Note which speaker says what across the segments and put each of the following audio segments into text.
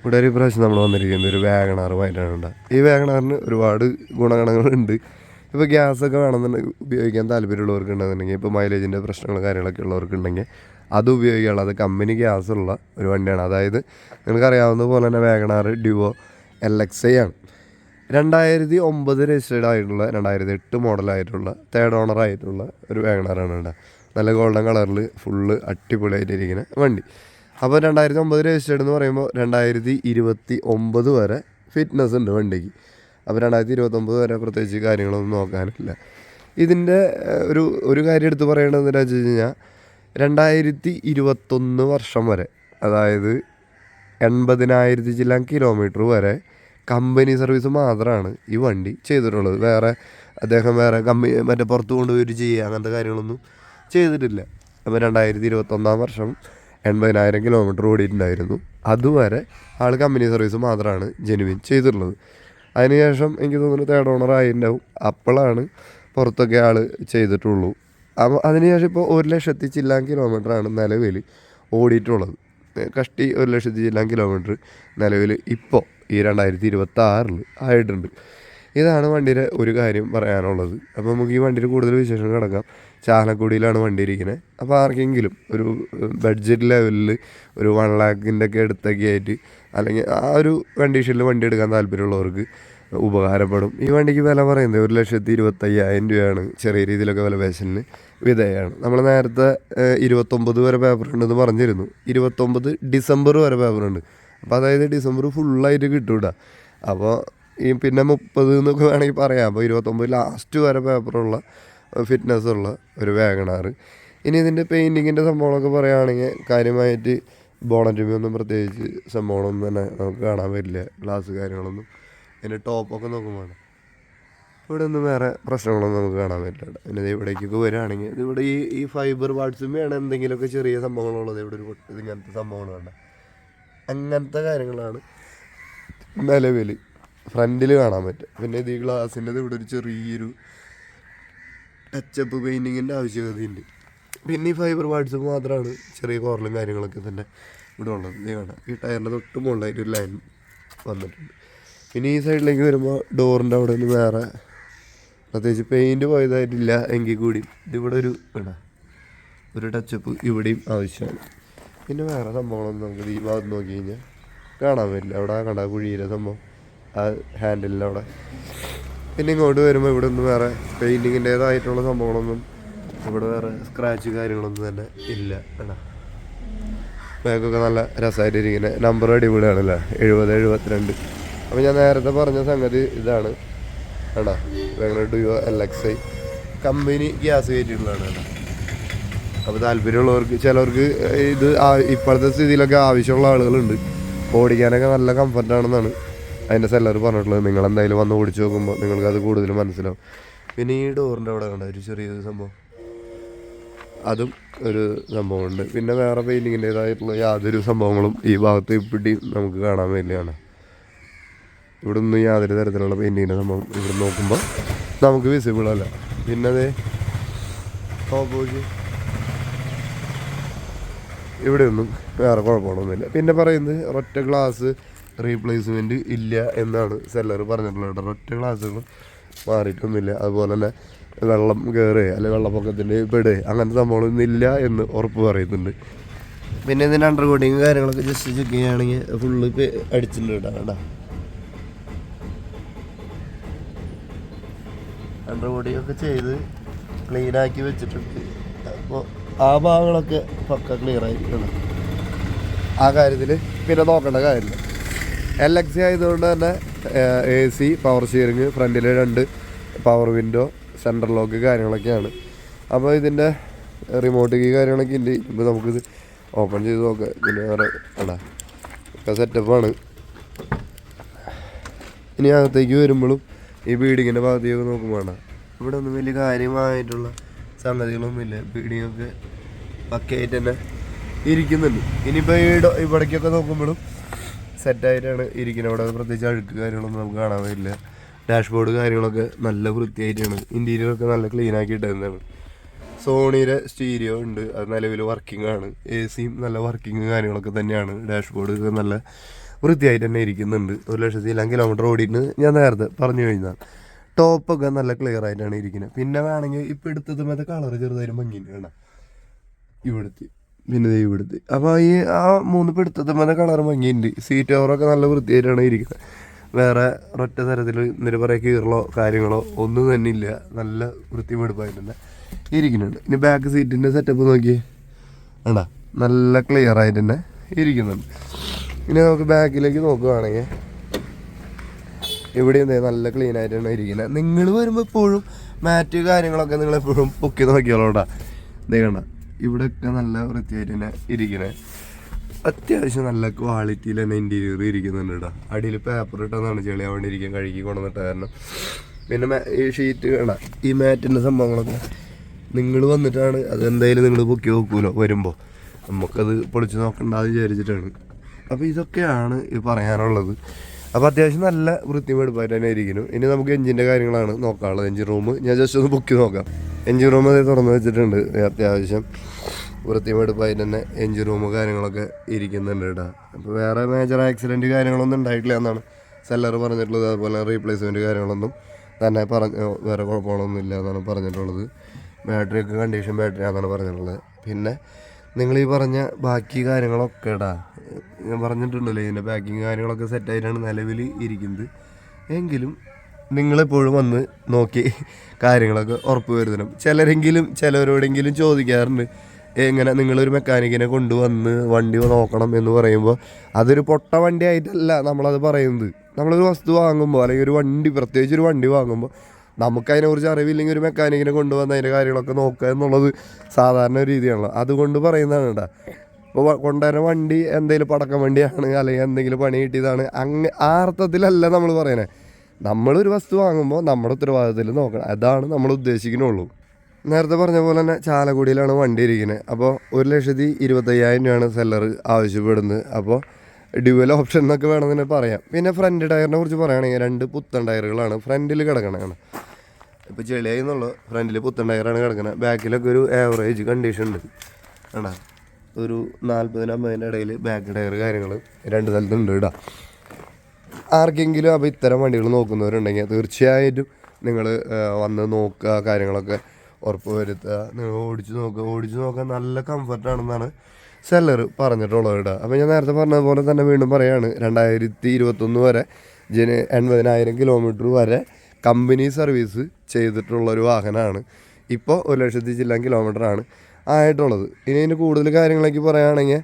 Speaker 1: ഇവിടെ ഒരു പ്രാവശ്യം നമ്മൾ വന്നിരിക്കുന്നത് ഒരു വാഗണാറുമായിട്ടാണ് ഉണ്ടാകുക ഈ വാഗണാറിന് ഒരുപാട് ഗുണഗണങ്ങളുണ്ട്. ഇപ്പോൾ ഗ്യാസൊക്കെ വേണമെന്നുണ്ടെങ്കിൽ ഉപയോഗിക്കാൻ താല്പര്യമുള്ളവർക്ക് ഉണ്ടെന്നുണ്ടെങ്കിൽ ഇപ്പോൾ മൈലേജിന്റെ പ്രശ്നങ്ങൾ കാര്യങ്ങളൊക്കെ ഉള്ളവർക്ക് ഉണ്ടെങ്കിൽ അത് ഉപയോഗിക്കാനുള്ള അത് കമ്പനി ഗ്യാസ് ഉള്ള ഒരു വണ്ടിയാണ്. അതായത് നിങ്ങൾക്കറിയാവുന്ന പോലെ തന്നെ WagonR Duo L X I ആണ്. രണ്ടായിരത്തി ഒമ്പത് രജിസ്റ്റേർഡ് ആയിട്ടുള്ള രണ്ടായിരത്തി എട്ട് മോഡലായിട്ടുള്ള തേർഡ് ഓണർ ആയിട്ടുള്ള ഒരു വാഗണാറാണ് ഉണ്ടാകുക നല്ല ഗോൾഡൻ കളറിൽ ഫുള്ള് അടിപൊളിയായിട്ടിരിക്കുന്ന വണ്ടി. അപ്പോൾ രണ്ടായിരത്തി ഒമ്പത് രജിസ്റ്റേർഡ് എന്ന് പറയുമ്പോൾ രണ്ടായിരത്തി ഇരുപത്തി ഒമ്പത് വരെ ഫിറ്റ്നസ് ഉണ്ട് വണ്ടിക്ക്. അപ്പോൾ രണ്ടായിരത്തി ഇരുപത്തൊമ്പത് വരെ പ്രത്യേകിച്ച് കാര്യങ്ങളൊന്നും നോക്കാനില്ല. ഇതിന്റെ ഒരു ഒരു കാര്യം എടുത്ത് പറയണതെന്ന് വെച്ച് കഴിഞ്ഞാൽ രണ്ടായിരത്തി ഇരുപത്തൊന്ന് വർഷം വരെ അതായത് എൺപതിനായിരത്തി ചില്ലാൻ കിലോമീറ്റർ വരെ കമ്പനി സർവീസ് മാത്രമാണ് ഈ വണ്ടി ചെയ്തിട്ടുള്ളത്. വേറെ അദ്ദേഹം വേറെ കമ്പനി മറ്റേ പുറത്ത് കൊണ്ടുപോയി ചെയ്യുക അങ്ങനത്തെ കാര്യങ്ങളൊന്നും ചെയ്തിട്ടില്ല. അപ്പോൾ രണ്ടായിരത്തി ഇരുപത്തൊന്നാം വർഷം എൺപതിനായിരം കിലോമീറ്റർ ഓടിയിട്ടുണ്ടായിരുന്നു. അതുവരെ ആൾ കമ്പനി സർവീസ് മാത്രമാണ് ജെനുവിൻ ചെയ്തിട്ടുള്ളത്. അതിനുശേഷം എനിക്ക് തോന്നുന്നു തേർഡ് ഓണർ ആയിട്ടുണ്ടാവും. അപ്പോഴാണ് പുറത്തൊക്കെ ആൾ ചെയ്തിട്ടുള്ളൂ. അപ്പോൾ അതിനുശേഷം ഇപ്പോൾ ഒരു ലക്ഷത്തി ചില്ലാൻ കിലോമീറ്ററാണ് നിലവിൽ ഓടിയിട്ടുള്ളത്. കഷ്ടി ഒരു ലക്ഷത്തി ചില്ലാൻ കിലോമീറ്റർ നിലവിൽ ഇപ്പോൾ ഈ രണ്ടായിരത്തി ഇരുപത്തി ആറിൽ ആയിട്ടുണ്ട്. ഇതാണ് വണ്ടിയുടെ ഒരു കാര്യം പറയാനുള്ളത്. അപ്പോൾ നമുക്ക് ഈ വണ്ടിയിൽ കൂടുതൽ വിശേഷം കിടക്കാം. ചാലക്കുടിയിലാണ് വണ്ടി ഇരിക്കുന്നത് അപ്പോൾ ആർക്കെങ്കിലും ഒരു ബഡ്ജറ്റ് ലെവലിൽ ഒരു വൺ ലാക്കിന്റെ ഒക്കെ അടുത്തൊക്കെ ആയിട്ട് അല്ലെങ്കിൽ ആ ഒരു കണ്ടീഷനിൽ വണ്ടി എടുക്കാൻ താല്പര്യമുള്ളവർക്ക് ഉപകാരപ്പെടും. ഈ വണ്ടിക്ക് വില പറയുന്നത് ഒരു ലക്ഷത്തി ഇരുപത്തയ്യായിരം രൂപയാണ്. ചെറിയ രീതിയിലൊക്കെ വില പേശലിന് വിധേയമാണ് നമ്മൾ നേരത്തെ ഇരുപത്തൊമ്പത് വരെ പേപ്പർ ഉണ്ടെന്ന് പറഞ്ഞിരുന്നു. ഇരുപത്തൊമ്പത് ഡിസംബർ വരെ പേപ്പർ ഉണ്ട്. അപ്പോൾ അതായത് ഡിസംബർ ഫുള്ളായിട്ട് കിട്ടൂട അപ്പോൾ ഈ പിന്നെ മുപ്പത് എന്നൊക്കെ വേണമെങ്കിൽ പറയാം. അപ്പോൾ ഇരുപത്തൊമ്പത് ലാസ്റ്റ് വരെ പേപ്പറുള്ള ഫിറ്റ്നസ് ഉള്ള ഒരു വേഗണാർ ഇനി ഇതിന്റെ പെയിന്റിങ്ങിന്റെ സംഭവങ്ങളൊക്കെ പറയുകയാണെങ്കിൽ കാര്യമായിട്ട് ബോണറ്റ് ഒന്നും പ്രത്യേകിച്ച് സംഭവങ്ങളൊന്നും തന്നെ നമുക്ക് കാണാൻ പറ്റില്ല. ഗ്ലാസ് കാര്യങ്ങളൊന്നും. ഇതിന്റെ ടോപ്പൊക്കെ നോക്കുമ്പോൾ ഇവിടെ ഒന്നും വേറെ പ്രശ്നങ്ങളൊന്നും നമുക്ക് കാണാൻ പറ്റില്ല പിന്നെ ഇത് ഇവിടേക്കൊക്കെ വരികയാണെങ്കിൽ ഇത് ഇവിടെ ഈ ഈ ഫൈബർ വാട്സുമ്മയാണ് എന്തെങ്കിലുമൊക്കെ ചെറിയ സംഭവങ്ങളുള്ളത് ഇവിടെ ഒരു ഇതിങ്ങനത്തെ വേണ്ട അങ്ങനത്തെ കാര്യങ്ങളാണ് നിലവിൽ. ഫ്രണ്ടിൽ കാണാൻ പറ്റും. പിന്നെ ഇത് ഈ ഗ്ലാസിന്റെ ഇവിടെ ഒരു ചെറിയൊരു ടച്ചപ്പ് പെയിന്റിങ്ങിന്റെ ആവശ്യകതയുണ്ട്. പിന്നെ ഈ ഫൈബർ വാട്സപ്പ് മാത്രമാണ് ചെറിയ കോറലും കാര്യങ്ങളൊക്കെ തന്നെ ഇവിടെ ഉള്ളത്. ഇത് കാണാം. ഈ ടയറിന്റെ തൊട്ട് മുകളിലായിട്ട് ഒരു ലൈൻ വന്നിട്ടുണ്ട്. പിന്നെ ഈ സൈഡിലേക്ക് വരുമ്പോൾ ഡോറിന്റെ അവിടെ നിന്ന് വേറെ പ്രത്യേകിച്ച് പെയിന്റ് പോയതായിട്ടില്ല എങ്കിൽ കൂടി ഇതിവിടെ ഒരു ഇടാ. ഒരു ടച്ചപ്പ് ഇവിടെയും ആവശ്യമാണ്. പിന്നെ വേറെ സംഭവങ്ങളൊന്നും നമുക്ക് ഈ ഭാഗത്ത് നോക്കി കഴിഞ്ഞാൽ കാണാൻ പറ്റില്ല. അവിടെ കണ്ട കുഴിയിലെ സംഭവം. ആ ഹാൻഡിലിന്റെ പിന്നെ ഇങ്ങോട്ട് വരുമ്പോൾ ഇവിടെ ഒന്നും വേറെ പെയിന്റിങ്ങിന്റേതായിട്ടുള്ള സംഭവങ്ങളൊന്നും ഇവിടെ വേറെ സ്ക്രാച്ച് കാര്യങ്ങളൊന്നും തന്നെ ഇല്ല കേട്ടോ ബാഗൊക്കെ നല്ല രസമായിട്ട് ഇരിക്കുന്നത് നമ്പർ അടിപൊളിയാണല്ലേ? എഴുപത് എഴുപത്തിരണ്ട്. അപ്പോൾ ഞാൻ നേരത്തെ പറഞ്ഞ സംഗതി ഇതാണ്. കേട്ടാ വേഗം Duo L X I company gas കയറ്റിയിട്ടുള്ളതാണ് കേട്ടോ. അപ്പോൾ താല്പര്യമുള്ളവർക്ക് ചിലവർക്ക് ഇത് ഇപ്പോഴത്തെ സ്ഥിതിയിലൊക്കെ ആവശ്യമുള്ള ആളുകളുണ്ട്. ഓടിക്കാനൊക്കെ നല്ല കംഫർട്ടാണെന്നാണ് അതിന്റെ സെല്ലർ പറഞ്ഞിട്ടുള്ളത് നിങ്ങൾ എന്തായാലും വന്ന് ഓടിച്ച് നോക്കുമ്പോൾ നിങ്ങൾക്ക് അത് കൂടുതൽ മനസ്സിലാവും. പിന്നെ ഈ ഡോറിന്റെ അവിടെ കണ്ട? ഒരു ചെറിയൊരു സംഭവം. അതും ഒരു സംഭവമുണ്ട്. പിന്നെ വേറെ പെയിന്റിങ്ങിന്റേതായിട്ടുള്ള യാതൊരു സംഭവങ്ങളും ഈ ഭാഗത്ത് ഇപ്പിടിയും നമുക്ക് കാണാൻ വേണ്ടിയാണ് ഇവിടെ ഒന്നും യാതൊരു തരത്തിലുള്ള പെയിന്റിങ്ങിന്റെ സംഭവം ഇവിടെ നോക്കുമ്പോൾ നമുക്ക് വിസിബിൾ അല്ല. പിന്നെ അതേ ഓപ്പോസിറ്റ് ഇവിടെയൊന്നും വേറെ കുഴപ്പങ്ങളൊന്നുമില്ല. പിന്നെ പറയുന്നത് ഒറ്റ ഗ്ലാസ് റീപ്ലേസ്മെന്റ് ഇല്ല എന്നാണ് സെല്ലർ പറഞ്ഞിട്ടുള്ളത്. ഒറ്റ ഗ്ലാസ്സുകൾ മാറിയിട്ടൊന്നുമില്ല. അതുപോലെ തന്നെ വെള്ളം കയറുക അല്ലെങ്കിൽ വെള്ളപ്പൊക്കത്തിന്റെ പെടുക അങ്ങനത്തെ സംഭവങ്ങളൊന്നും ഇല്ല എന്ന് ഉറപ്പ് പറയുന്നുണ്ട്. പിന്നെ ഇതിന്റെ അണ്ടർ കോട്ടിങ് കാര്യങ്ങളൊക്കെ ജസ്റ്റ് ചെക്ക് ചെയ്യുകയാണെങ്കിൽ ഫുള്ള് അടിച്ചിട്ടുണ്ട് കേട്ടോ കേട്ടോ അണ്ടർ കോട്ടിങ് ഒക്കെ ചെയ്ത് ക്ലീനാക്കി വെച്ചിട്ടുണ്ട്. അപ്പോൾ ആ ഭാഗങ്ങളൊക്കെ പക്ക ക്ലിയർ ആയിരിക്കണം. ആ കാര്യത്തിൽ പിന്നെ നോക്കേണ്ട കാര്യമില്ല. എൽ എക്സ് ആയതുകൊണ്ട് തന്നെ എ സി പവർ സ്റ്റിയറിങ് ഫ്രണ്ടിൽ രണ്ട് പവർ വിൻഡോ സെൻട്രൽ ലോക്ക് കാര്യങ്ങളൊക്കെയാണ്. അപ്പോൾ ഇതിന്റെ റിമോട്ട് കീ കാര്യങ്ങളൊക്കെ ഉണ്ട് ഇപ്പോൾ നമുക്കിത് ഓപ്പൺ ചെയ്ത് നോക്കാം. പിന്നെ വേറെ അടാ ഒക്കെ സെറ്റപ്പാണ് ഇനി അകത്തേക്ക് വരുമ്പോഴും ഈ ബീഡിങ്ങിന്റെ ഭാഗത്തേക്ക് നോക്കുമ്പോൾ ഇവിടെ ഒന്നും വലിയ കാര്യമായിട്ടുള്ള സംഗതികളൊന്നും ഇല്ല ബീഡിങ്ങൊക്കെ പക്കയായിട്ട് തന്നെ ഇരിക്കുന്നുണ്ട്. ഇനിയിപ്പോൾ ഈ ഇവിടേക്കൊക്കെ നോക്കുമ്പോഴും സെറ്റായിട്ടാണ് ഇരിക്കുന്നത്. അവിടെ പ്രത്യേകിച്ച് അഴുക്ക് കാര്യങ്ങളൊന്നും നമുക്ക് കാണാൻ പറ്റില്ല. ഡാഷ്ബോർഡ് കാര്യങ്ങളൊക്കെ നല്ല വൃത്തിയായിട്ടാണ്. ഇന്റീരിയറൊക്കെ നല്ല ക്ലീൻ ആക്കി ഇട്ടുന്നതാണ് സോണിയുടെ സ്റ്റീരിയോ ഉണ്ട്. അത് നിലവിൽ വർക്കിംഗ് ആണ്. എ സിയും നല്ല വർക്കിംഗ് കാര്യങ്ങളൊക്കെ തന്നെയാണ്. ഡാഷ്ബോർഡ് ഒക്കെ നല്ല വൃത്തിയായിട്ട് തന്നെ ഇരിക്കുന്നുണ്ട്. ഒരു ലക്ഷത്തി എല്ലാം കിലോമീറ്റർ ഓടിയിട്ട് ഞാൻ നേരത്തെ പറഞ്ഞു കഴിഞ്ഞാൽ ടോപ്പൊക്കെ നല്ല ക്ലിയർ ആയിട്ടാണ് ഇരിക്കുന്നത്. പിന്നെ വേണമെങ്കിൽ ഇപ്പം എടുത്തത് മറ്റേ കളർ ചെറുതായിട്ട് മങ്ങിയിട്ട് വേണം ഇവിടുത്തെ പിന്നെ ദൈവം എടുത്ത്. അപ്പോൾ ഈ ആ മൂന്ന് പിടുത്തത്തെ മന കളർ ഭംഗിയുണ്ട് സീറ്റ് കവറൊക്കെ നല്ല വൃത്തിയായിട്ടാണ് ഇരിക്കുന്നത്. വേറെ ഒറ്റ തരത്തിൽ എന്നിട്ട് പറയുക കീറലോ കാര്യങ്ങളോ ഒന്നും തന്നെ ഇല്ല. നല്ല വൃത്തിമെടുപ്പായിട്ട് തന്നെ ഇരിക്കുന്നുണ്ട്. ഇനി ബാക്ക് സീറ്റിന്റെ സെറ്റപ്പ് നോക്കിയേ. വേണ്ട നല്ല ക്ലിയർ ആയിട്ട് തന്നെ ഇരിക്കുന്നുണ്ട്. ഇനി നമുക്ക് ബാക്കിലേക്ക് നോക്കുകയാണെങ്കിൽ ഇവിടെ എന്താ നല്ല ക്ലീൻ ആയിട്ടാണ് ഇരിക്കുന്നത്. നിങ്ങൾ വരുമ്പോൾ എപ്പോഴും മാറ്റ് കാര്യങ്ങളൊക്കെ നിങ്ങൾ എപ്പോഴും പൊക്കി നോക്കിയോളൂട്ടാ ഇതേ കണ്ട? ഇവിടെയൊക്കെ നല്ല വൃത്തിയായിട്ട് തന്നെ ഇരിക്കണേ. അത്യാവശ്യം നല്ല ക്വാളിറ്റിയിൽ തന്നെ ഇന്റീരിയർ ഇരിക്കുന്നുണ്ട് കേട്ടോ അടിയിൽ പേപ്പർ ഇട്ടെന്നാണ് ചെളി. അവിടെ ഇരിക്കാൻ കഴുകി കൊണ്ടുവന്നിട്ട് കാരണം. പിന്നെ ഈ ഷീറ്റ് വേണ്ട. ഈ മാറ്റിന്റെ സംഭവങ്ങളൊക്കെ നിങ്ങൾ വന്നിട്ടാണ് അത് എന്തായാലും നിങ്ങൾ പൊക്കി നോക്കൂലോ വരുമ്പോൾ നമുക്കത് പൊളിച്ച് നോക്കണ്ടാന്ന് വിചാരിച്ചിട്ടാണ്. അപ്പോൾ ഇതൊക്കെയാണ് പറയാനുള്ളത്. അപ്പോൾ അത്യാവശ്യം നല്ല വൃത്തിമെടുപ്പായിട്ട് തന്നെ ഇരിക്കുന്നു. ഇനി നമുക്ക് എഞ്ചിന്റെ കാര്യങ്ങളാണ് നോക്കാനുള്ളത്. എഞ്ചിൻ റൂം ഞാൻ ജസ്റ്റ് ഒന്ന് ബുക്ക് നോക്കാം. എഞ്ചിൻ റൂം അതേ തുറന്ന് വെച്ചിട്ടുണ്ട്. അത്യാവശ്യം വൃത്തിമെടുപ്പായിട്ട് തന്നെ എഞ്ചിൻ റൂം കാര്യങ്ങളൊക്കെ ഇരിക്കുന്നുണ്ട് കേട്ടോ. അപ്പോൾ വേറെ മേജർ ആക്സിഡന്റ് കാര്യങ്ങളൊന്നും ഉണ്ടായിട്ടില്ല എന്നാണ് സെല്ലർ പറഞ്ഞിട്ടുള്ളത്. അതുപോലെ റീപ്ലേസ്മെന്റ് കാര്യങ്ങളൊന്നും തന്നെ പറഞ്ഞ വേറെ കുഴപ്പങ്ങളൊന്നും ഇല്ല എന്നാണ് പറഞ്ഞിട്ടുള്ളത്. ബാറ്ററി ഒക്കെ കണ്ടീഷൻ ബാറ്ററി ആണെന്നാണ് പറഞ്ഞിട്ടുള്ളത്. പിന്നെ നിങ്ങൾ ഈ പറഞ്ഞ ബാക്കി കാര്യങ്ങളൊക്കെ ഇടാ ഞാൻ പറഞ്ഞിട്ടുണ്ടല്ലോ ഇതിന്റെ പാക്കിങ് കാര്യങ്ങളൊക്കെ സെറ്റായിട്ടാണ് നിലവിൽ ഇരിക്കുന്നത്. എങ്കിലും നിങ്ങളെപ്പോഴും വന്ന് നോക്കി കാര്യങ്ങളൊക്കെ ഉറപ്പ് വരുത്തണം. ചിലരെങ്കിലും ചിലവരോടെങ്കിലും ചോദിക്കാറുണ്ട് എങ്ങനെ നിങ്ങളൊരു മെക്കാനിക്കിനെ കൊണ്ടുവന്ന് വണ്ടി നോക്കണം എന്ന് പറയുമ്പോൾ അതൊരു പൊട്ട വണ്ടി ആയിട്ടല്ല നമ്മളത് പറയുന്നത്. നമ്മളൊരു വസ്തു വാങ്ങുമ്പോൾ അല്ലെങ്കിൽ ഒരു വണ്ടി പ്രത്യേകിച്ച് ഒരു വണ്ടി വാങ്ങുമ്പോൾ നമുക്കതിനെക്കുറിച്ച് അറിവില്ലെങ്കിൽ ഒരു മെക്കാനിക്കിനെ കൊണ്ടുവന്ന് അതിന്റെ കാര്യങ്ങളൊക്കെ നോക്കുക എന്നുള്ളത് സാധാരണ രീതിയാണല്ലോ. അതുകൊണ്ട് പറയുന്നതാണ് കേട്ടോ. ഇപ്പോൾ കൊണ്ടുവരുന്ന വണ്ടി എന്തെങ്കിലും പടക്കം വണ്ടിയാണ് അല്ലെങ്കിൽ എന്തെങ്കിലും പണി കിട്ടിയതാണ് അങ്ങ് ആ അർത്ഥത്തിലല്ല നമ്മൾ പറയണേ. നമ്മളൊരു വസ്തു വാങ്ങുമ്പോൾ നമ്മുടെ ഉത്തരവാദിത്തത്തിൽ നോക്കണം. അതാണ് നമ്മൾ ഉദ്ദേശിക്കുന്നുള്ളൂ. നേരത്തെ പറഞ്ഞ പോലെ തന്നെ ചാലക്കുടിയിലാണ് വണ്ടി ഇരിക്കുന്നത്. അപ്പോൾ ഒരു ലക്ഷത്തി ഇരുപത്തയ്യായിരം രൂപയാണ് സെല്ലർ ആവശ്യപ്പെടുന്നത്. അപ്പോൾ ഡ്യുവൽ ഓപ്ഷൻ എന്നൊക്കെ വേണമെന്ന് തന്നെ പറയാം. പിന്നെ ഫ്രണ്ട് ടയറിനെ കുറിച്ച് പറയുകയാണെങ്കിൽ രണ്ട് പുത്തൻ ടയറുകളാണ് ഫ്രണ്ടിൽ കിടക്കണതാണ്. ഇപ്പോൾ ചെളിയായി എന്നുള്ള ഫ്രണ്ടിൽ പുത്തൻ ടയറാണ് കിടക്കുന്നത് ബാക്കിലൊക്കെ ഒരു ആവറേജ് കണ്ടീഷൻ ഉണ്ട്. വേണ്ട ഒരു നാൽപ്പതിന് അമ്പതിന്റെ ഇടയിൽ ബാക്ക് ടയർ കാര്യങ്ങൾ രണ്ട് സ്ഥലത്തുണ്ട് ഇടാം ആർക്കെങ്കിലും അപ്പോൾ ഇത്തരം വണ്ടികൾ നോക്കുന്നവരുണ്ടെങ്കിൽ തീർച്ചയായിട്ടും നിങ്ങൾ വന്ന് നോക്കുക കാര്യങ്ങളൊക്കെ ഉറപ്പ് വരുത്തുക. നിങ്ങൾ ഓടിച്ച് നോക്കുക. ഓടിച്ച് നോക്കുക നല്ല കംഫർട്ടാണെന്നാണ് സെല്ലർ പറഞ്ഞിട്ടുള്ളത് കേട്ടോ. അപ്പോൾ ഞാൻ നേരത്തെ പറഞ്ഞതുപോലെ തന്നെ വീണ്ടും പറയുകയാണ് രണ്ടായിരത്തി ഇരുപത്തൊന്ന് വരെ ജന എൺപതിനായിരം കിലോമീറ്റർ വരെ കമ്പനി സർവീസ് ചെയ്തിട്ടുള്ള ഒരു വാഹനമാണ്. ഇപ്പോൾ ഒരു ലക്ഷത്തി ചില്ലാൻ കിലോമീറ്ററാണ് ആയിട്ടുള്ളത്. ഇനി ഇതിന് കൂടുതൽ കാര്യങ്ങളൊക്കെ പറയുകയാണെങ്കിൽ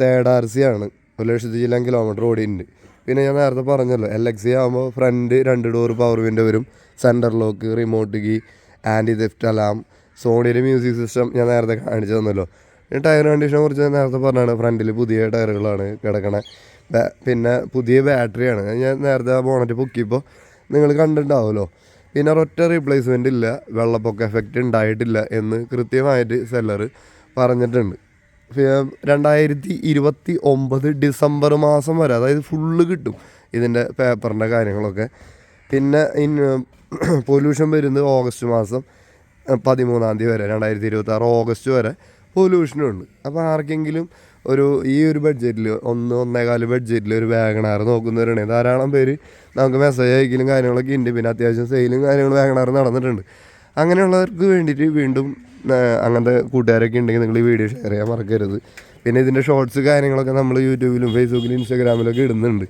Speaker 1: തേർഡ് ആർ സി ആണ്. ഒരു ലക്ഷത്തി ചില്ലാൻ കിലോമീറ്റർ ഓടിയിട്ടുണ്ട്. പിന്നെ ഞാൻ നേരത്തെ പറഞ്ഞല്ലോ എൽ എക്സി ആകുമ്പോൾ ഫ്രണ്ട് രണ്ട് ഡോർ പവർ വിൻഡോ വരും. Centre lock remote key anti theft alarm സോണിയുടെ music system ഞാൻ നേരത്തെ കാണിച്ചു തന്നല്ലോ. ടയർ കണ്ടീഷനെ കുറിച്ച് ഞാൻ നേരത്തെ പറഞ്ഞാണ് ഫ്രണ്ടിൽ പുതിയ ടയറുകളാണ് കിടക്കണേ. പിന്നെ പുതിയ ബാറ്ററിയാണ് ഞാൻ നേരത്തെ ബോണറ്റ് പൊക്കിയപ്പോൾ നിങ്ങൾ കണ്ടിട്ടുണ്ടാവുമല്ലോ. പിന്നെ ഒരൊറ്റ റീപ്ലേസ്മെന്റ് ഇല്ല. വെള്ളപ്പൊക്ക എഫക്റ്റ് ഉണ്ടായിട്ടില്ല എന്ന് കൃത്യമായിട്ട് സെല്ലർ പറഞ്ഞിട്ടുണ്ട്. രണ്ടായിരത്തി ഇരുപത്തി ഒമ്പത് ഡിസംബർ മാസം വരെ അതായത് ഫുള്ള് കിട്ടും ഇതിന്റെ പേപ്പറിന്റെ കാര്യങ്ങളൊക്കെ. പിന്നെ ഇൻ പൊല്യൂഷൻ വരുന്നത് ഓഗസ്റ്റ് മാസം പതിമൂന്നാം തീയതി വരെ രണ്ടായിരത്തി ഇരുപത്തി ആറ് ഓഗസ്റ്റ് വരെ പൊല്യൂഷനുണ്ട് അപ്പോൾ ആർക്കെങ്കിലും ഒരു ഈ ഒരു ബഡ്ജറ്റിൽ ഒന്ന് ഒന്നേകാൽ ബഡ്ജറ്റിൽ ഒരു വാഗണാർ നോക്കുന്നവരുണ്ടെങ്കിൽ ധാരാളം പേര് നമുക്ക് മെസ്സേജ് അയക്കലും കാര്യങ്ങളൊക്കെ ഉണ്ട് പിന്നെ അത്യാവശ്യം സെയിലും കാര്യങ്ങളും വാഗണാർ നടന്നിട്ടുണ്ട്. അങ്ങനെയുള്ളവർക്ക് വേണ്ടിയിട്ട് വീണ്ടും അങ്ങനത്തെ കൂട്ടുകാരൊക്കെ ഉണ്ടെങ്കിൽ നിങ്ങൾ ഈ വീഡിയോ ഷെയർ ചെയ്യാൻ മറക്കരുത്. പിന്നെ ഇതിന്റെ ഷോർട്സ് കാര്യങ്ങളൊക്കെ നമ്മൾ യൂട്യൂബിലും ഫേസ്ബുക്കിലും ഇൻസ്റ്റാഗ്രാമിലൊക്കെ ഇടുന്നുണ്ട്.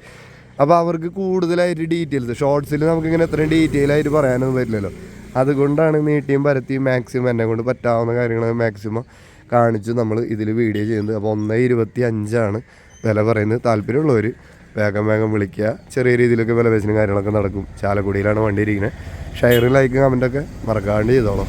Speaker 1: അപ്പോൾ അവർക്ക് കൂടുതലായിട്ട് ഡീറ്റെയിൽസ് ഷോർട്സിൽ നമുക്കിങ്ങനെ എത്രയും ഡീറ്റെയിൽ ആയിട്ട് പറയാനൊന്നും പറ്റില്ലല്ലോ. അതുകൊണ്ടാണ് നീട്ടിയും പരത്തിയും മാക്സിമം എന്നെ കൊണ്ട് പറ്റാവുന്ന കാര്യങ്ങൾ മാക്സിമം കാണിച്ച് നമ്മൾ ഇതിൽ വീഡിയോ ചെയ്യുന്നത്. അപ്പോൾ ഒന്ന് ഇരുപത്തി അഞ്ചാണ് വില പറയുന്നത്. താല്പര്യമുള്ളവർ വേഗം വേഗം വിളിക്കുക. ചെറിയ രീതിയിലൊക്കെ വില പേശനും കാര്യങ്ങളൊക്കെ നടക്കും. ചാലക്കുടിയിലാണ് വണ്ടി ഇരിക്കുന്നത് ഷെയർ ലൈക്ക് കമന്റൊക്കെ മറക്കാണ്ട് ചെയ്തോളാം.